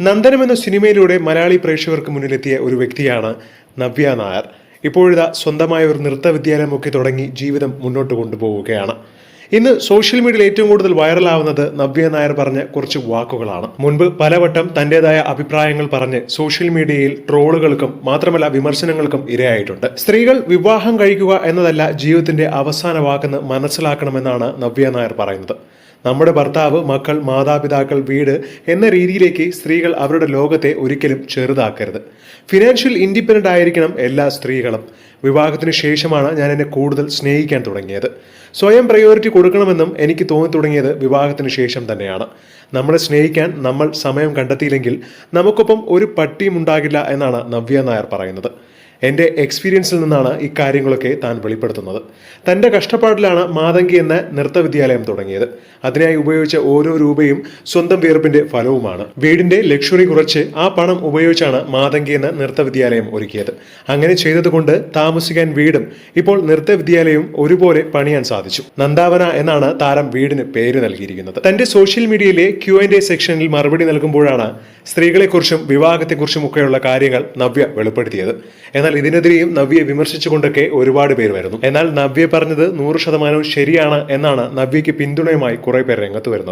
നന്ദനം എന്ന സിനിമയിലൂടെ മലയാളി പ്രേക്ഷകർക്ക് മുന്നിലെത്തിയ ഒരു വ്യക്തിയാണ് നവ്യ നായർ. ഇപ്പോഴിതാ സ്വന്തമായ ഒരു നൃത്ത വിദ്യാലയമൊക്കെ തുടങ്ങി ജീവിതം മുന്നോട്ട് കൊണ്ടുപോവുകയാണ്. ഇന്ന് സോഷ്യൽ മീഡിയയിൽ ഏറ്റവും കൂടുതൽ വൈറലാവുന്നത് നവ്യ നായർ പറഞ്ഞ കുറച്ച് വാക്കുകളാണ്. മുൻപ് പലവട്ടം തന്റേതായ അഭിപ്രായങ്ങൾ പറഞ്ഞ് സോഷ്യൽ മീഡിയയിൽ ട്രോളുകൾക്കും മാത്രമല്ല വിമർശനങ്ങൾക്കും ഇരയായിട്ടുണ്ട്. സ്ത്രീകൾ വിവാഹം കഴിക്കുക എന്നതല്ല ജീവിതത്തിന്റെ അവസാന വാക്കെന്ന് മനസ്സിലാക്കണമെന്നാണ് നവ്യ നായർ പറയുന്നത്. നമ്മുടെ ഭർത്താവ് മക്കൾ മാതാപിതാക്കൾ വീട് എന്ന രീതിയിലേക്ക് സ്ത്രീകൾ അവരുടെ ലോകത്തെ ഒരിക്കലും ചെറുതാക്കരുത്. ഫിനാൻഷ്യൽ ഇൻഡിപെൻഡന്റ് ആയിരിക്കണം എല്ലാ സ്ത്രീകളും. വിവാഹത്തിന് ശേഷമാണ് ഞാൻ എന്നെ കൂടുതൽ സ്നേഹിക്കാൻ തുടങ്ങിയത്. സ്വയം പ്രയോറിറ്റി കൊടുക്കണമെന്നും എനിക്ക് തോന്നി തുടങ്ങിയത് വിവാഹത്തിന് ശേഷം തന്നെയാണ്. നമ്മളെ സ്നേഹിക്കാൻ നമ്മൾ സമയം കണ്ടെത്തിയില്ലെങ്കിൽ നമുക്കൊപ്പം ഒരു പട്ടിയും ഉണ്ടാകില്ല എന്നാണ് നവ്യ നായർ പറയുന്നത്. എന്റെ എക്സ്പീരിയൻസിൽ നിന്നാണ് ഇക്കാര്യങ്ങളൊക്കെ താൻ വെളിപ്പെടുത്തുന്നത്. തന്റെ കഷ്ടപ്പാടിലാണ് മാതങ്കി എന്ന നൃത്ത വിദ്യാലയം തുടങ്ങിയത്. അതിനായി ഉപയോഗിച്ച ഓരോ രൂപയും സ്വന്തം വിയർപ്പിന്റെ ഫലവുമാണ്. വീടിന്റെ ലക്ഷറി കുറച്ച് ആ പണം ഉപയോഗിച്ചാണ് മാതങ്കി എന്ന നൃത്ത വിദ്യാലയം ഒരുക്കിയത്. അങ്ങനെ ചെയ്തതുകൊണ്ട് താമസിക്കാൻ വീടും ഇപ്പോൾ നൃത്ത വിദ്യാലയവും ഒരുപോലെ പണിയാൻ സാധിച്ചു. നന്ദാവന എന്നാണ് താരം വീടിന് പേര് നൽകിയിരിക്കുന്നത്. തന്റെ സോഷ്യൽ മീഡിയയിലെ ക്യു ആൻഡ് എ സെക്ഷനിൽ മറുപടി നൽകുമ്പോഴാണ് സ്ത്രീകളെക്കുറിച്ചും വിവാഹത്തെക്കുറിച്ചും ഒക്കെയുള്ള കാര്യങ്ങൾ നവ്യ വെളിപ്പെടുത്തിയത്. എന്നാൽ ഇതിനെതിരെയും നവ്യയെ വിമർശിച്ചുകൊണ്ടൊക്കെ ഒരുപാട് പേര് വരുന്നു. എന്നാൽ നവ്യ പറഞ്ഞത് നൂറ് ശതമാനവും ശരിയാണ് എന്നാണ് നവ്യയ്ക്ക് പിന്തുണയുമായി കുറെ പേർ രംഗത്ത് വരുന്നത്.